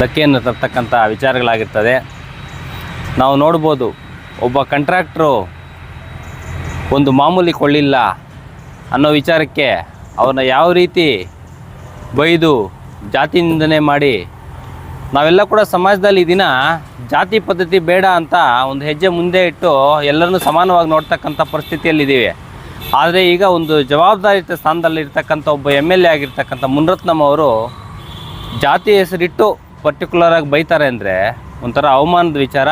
ಧಕ್ಕೆಯನ್ನು ತರ್ತಕ್ಕಂಥ ವಿಚಾರಗಳಾಗಿರ್ತದೆ. ನಾವು ನೋಡ್ಬೋದು, ಒಬ್ಬ ಕಂಟ್ರಾಕ್ಟ್ರು ಒಂದು ಮಾಮೂಲಿ ಕೊಳ್ಳಿಲ್ಲ ಅನ್ನೋ ವಿಚಾರಕ್ಕೆ ಅವ್ರನ್ನ ಯಾವ ರೀತಿ ಬೈದು ಜಾತಿ ನಿಂದನೆ ಮಾಡಿ, ನಾವೆಲ್ಲ ಕೂಡ ಸಮಾಜದಲ್ಲಿ ದಿನ ಜಾತಿ ಪದ್ಧತಿ ಬೇಡ ಅಂತ ಒಂದು ಹೆಜ್ಜೆ ಮುಂದೆ ಇಟ್ಟು ಎಲ್ಲರನ್ನೂ ಸಮಾನವಾಗಿ ನೋಡ್ತಕ್ಕಂಥ ಪರಿಸ್ಥಿತಿಯಲ್ಲಿದ್ದೀವಿ. ಆದರೆ ಈಗ ಒಂದು ಜವಾಬ್ದಾರಿಯುತ ಸ್ಥಾನದಲ್ಲಿರ್ತಕ್ಕಂಥ ಒಬ್ಬ ಎಂ ಎಲ್ ಎ ಆಗಿರ್ತಕ್ಕಂಥ ಮುನ್ರತ್ನಮ್ ಅವರು ಜಾತಿ ಹೆಸರಿಟ್ಟು ಪರ್ಟಿಕ್ಯುಲರಾಗಿ ಬೈತಾರೆ ಅಂದರೆ ಒಂಥರ ಅವಮಾನದ ವಿಚಾರ.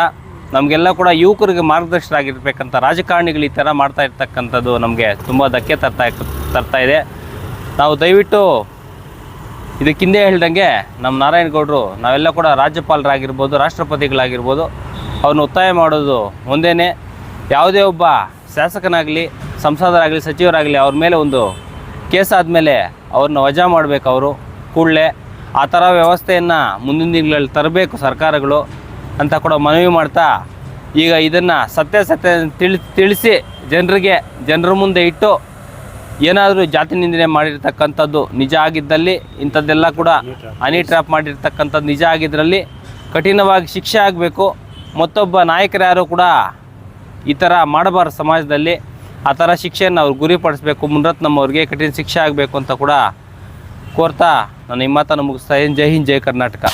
ನಮಗೆಲ್ಲ ಕೂಡ ಯುವಕರಿಗೆ ಮಾರ್ಗದರ್ಶಕರಾಗಿರ್ಬೇಕಂತ ರಾಜಕಾರಣಿಗಳು ಈ ಥರ ಮಾಡ್ತಾ ಇರ್ತಕ್ಕಂಥದ್ದು ನಮಗೆ ತುಂಬ ಧಕ್ಕೆ ತರ್ತಾ ತರ್ತಾ ಇದೆ. ನಾವು ದಯವಿಟ್ಟು ಇದಕ್ಕಿಂದೇ ಹೇಳ್ದಂಗೆ ನಮ್ಮ ನಾರಾಯಣಗೌಡರು ನಾವೆಲ್ಲ ಕೂಡ ರಾಜ್ಯಪಾಲರಾಗಿರ್ಬೋದು, ರಾಷ್ಟ್ರಪತಿಗಳಾಗಿರ್ಬೋದು, ಅವ್ರನ್ನ ಒತ್ತಾಯ ಮಾಡೋದು ಒಂದೇ ಯಾವುದೇ ಒಬ್ಬ ಶಾಸಕನಾಗಲಿ, ಸಂಸದರಾಗಲಿ, ಸಚಿವರಾಗಲಿ ಅವ್ರ ಮೇಲೆ ಒಂದು ಕೇಸ್ ಆದಮೇಲೆ ಅವ್ರನ್ನ ವಜಾ ಮಾಡಬೇಕು ಅವರು ಕೂಡಲೇ. ಆ ಥರ ವ್ಯವಸ್ಥೆಯನ್ನು ಮುಂದಿನ ದಿನಗಳಲ್ಲಿ ತರಬೇಕು ಸರ್ಕಾರಗಳು ಅಂತ ಕೂಡ ಮನವಿ ಮಾಡ್ತಾ ಈಗ ಇದನ್ನು ಸತ್ಯ ತಿಳಿ ತಿಳಿಸಿ ಜನರಿಗೆ ಜನರ ಮುಂದೆ ಇಟ್ಟು ಏನಾದರೂ ಜಾತಿ ನಿಂದನೆ ಮಾಡಿರ್ತಕ್ಕಂಥದ್ದು ನಿಜ ಆಗಿದ್ದಲ್ಲಿ ಇಂಥದ್ದೆಲ್ಲ ಕೂಡ ಹನಿ ಟ್ರ್ಯಾಪ್ ಮಾಡಿರ್ತಕ್ಕಂಥದ್ದು ನಿಜ ಆಗಿದ್ರಲ್ಲಿ ಕಠಿಣವಾಗಿ ಶಿಕ್ಷೆ ಆಗಬೇಕು. ಮತ್ತೊಬ್ಬ ನಾಯಕರು ಯಾರು ಕೂಡ ಈ ಥರ ಮಾಡಬಾರ್ದು ಸಮಾಜದಲ್ಲಿ. ಆ ಥರ ಶಿಕ್ಷೆಯನ್ನು ಅವ್ರು ಗುರಿಪಡಿಸ್ಬೇಕು. ಮುನ್ರತ್ನಮ್ಮವ್ರಿಗೆ ಕಠಿಣ ಶಿಕ್ಷೆ ಆಗಬೇಕು ಅಂತ ಕೂಡ ಕೋರ್ತಾ. ನಾನು ಈ ಮಾತನ್ನು ಮುಗಿಸ್ತಾ ಇದ್ದೀನಿ. ಜೈ ಹಿಂದ್ ಜೈ ಕರ್ನಾಟಕ.